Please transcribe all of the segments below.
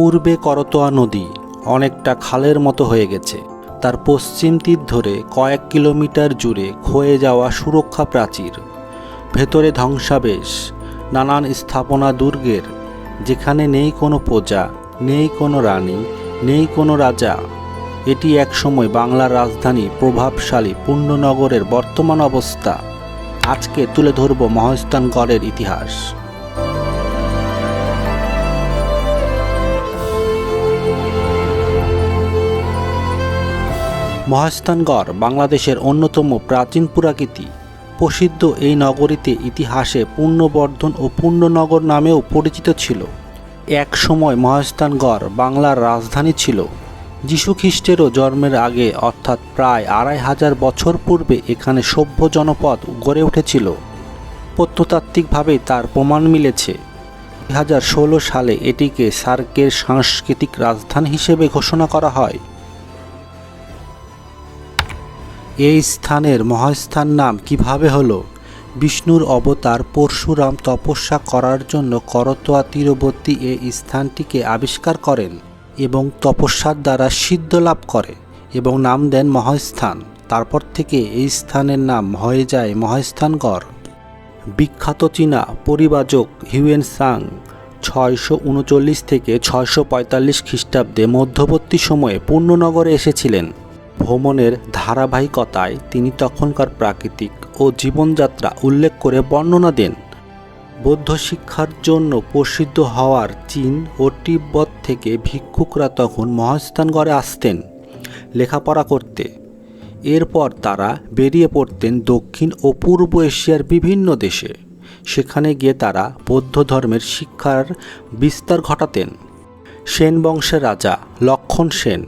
পূর্বে করতোয়া নদী অনেকটা খালের মতো হয়ে গেছে। তার পশ্চিম তীর ধরে কয়েক কিলোমিটার জুড়ে ক্ষয়ে যাওয়া সুরক্ষা প্রাচীর, ভেতরে ধ্বংসাবেশ, নানান স্থাপনা দুর্গের, যেখানে নেই কোনো প্রজা, নেই কোনো রানী, নেই কোনো রাজা। এটি একসময় বাংলার রাজধানী, প্রভাবশালী পূর্ণনগরের বর্তমান অবস্থা। আজকে তুলে ধরব মহস্থানগড়ের ইতিহাস। মহাস্থানগড় বাংলাদেশের অন্যতম প্রাচীন পুরাকীতি প্রসিদ্ধ এই নগরীতে ইতিহাসে পূর্ণবর্ধন ও পূর্ণনগর নামেও পরিচিত ছিল। এক সময় মহাস্থানগড় বাংলার রাজধানী ছিল। খ্রিস্টেরও জন্মের আগে, অর্থাৎ প্রায় আড়াই হাজার বছর পূর্বে, এখানে সভ্য জনপদ গড়ে উঠেছিল। প্রত্নতাত্ত্বিকভাবেই তার প্রমাণ মিলেছে। দুই হাজার ষোলো সালে এটিকে সার্কের সাংস্কৃতিক রাজধানী হিসেবে ঘোষণা করা হয়। এই স্থানের মহাস্থান নাম কীভাবে হলো? বিষ্ণুর অবতার পরশুরাম তপস্যা করার জন্য করতোয়া তীরবর্তী এই স্থানটিকে আবিষ্কার করেন এবং তপস্যার দ্বারা সিদ্ধ লাভ করে এবং নাম দেন মহাস্থান। তারপর থেকে এই স্থানের নাম হয়ে যায় মহাস্থানগড়। বিখ্যাত চীনা পরিবাজক হিউয়েন সাং ছয়শো উনচল্লিশ থেকে ছয়শো পঁয়তাল্লিশ খ্রিস্টাব্দে মধ্যবর্তী সময়ে পূর্ণনগরে এসেছিলেন। ভ্রমণের ধারাবাহিকতায় তিনি তখনকার প্রাকৃতিক ও জীবনযাত্রা উল্লেখ করে বর্ণনা দেন। বৌদ্ধ শিক্ষার জন্য প্রসিদ্ধ হওয়ার চীন ও তিব্বত থেকে ভিক্ষুকরা তখন মহাস্থানগড়ে আসতেন লেখাপড়া করতে। এরপর তারা বেরিয়ে পড়তেন দক্ষিণ ও পূর্ব এশিয়ার বিভিন্ন দেশে। সেখানে গিয়ে তারা বৌদ্ধ ধর্মের শিক্ষার বিস্তার ঘটাতেন। সেন বংশের রাজা লক্ষণ সেন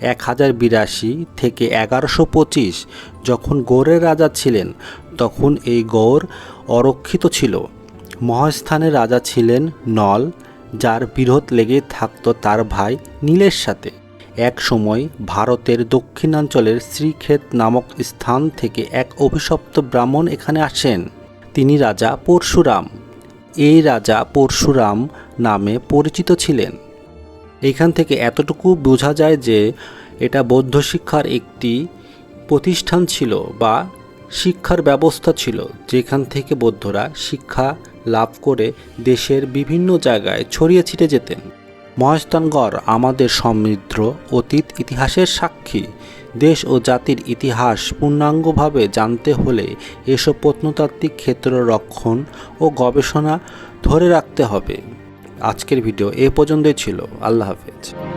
এক হাজার বিরাশি থেকে এগারোশো পঁচিশ যখন গৌড়ের রাজা ছিলেন, তখন এই গৌড় অরক্ষিত ছিল। মহাস্থানের রাজা ছিলেন নল, যার বিরোধ লেগে থাকত তার ভাই নীলের সাথে। এক সময় ভারতের দক্ষিণাঞ্চলের শ্রীক্ষেত নামক স্থান থেকে এক অভিশপ্ত ব্রাহ্মণ এখানে আসেন। তিনি রাজা পরশুরাম। এই রাজা পরশুরাম নামে পরিচিত ছিলেন। এখান থেকে এতটুকু বোঝা যায় যে এটা বৌদ্ধ শিক্ষার একটি প্রতিষ্ঠান ছিল বা শিক্ষার ব্যবস্থা ছিল, যেখান থেকে বৌদ্ধরা শিক্ষা লাভ করে দেশের বিভিন্ন জায়গায় ছড়িয়ে ছিটে যেতেন। মহাস্থানগড় আমাদের সমৃদ্ধ অতীত ইতিহাসের সাক্ষী। দেশ ও জাতির ইতিহাস পূর্ণাঙ্গভাবে জানতে হলে এসব প্রত্নতাত্ত্বিক ক্ষেত্র রক্ষণ ও গবেষণা ধরে রাখতে হবে। আজকের ভিডিও এ পর্যন্তই ছিল। আল্লাহ হাফেজ।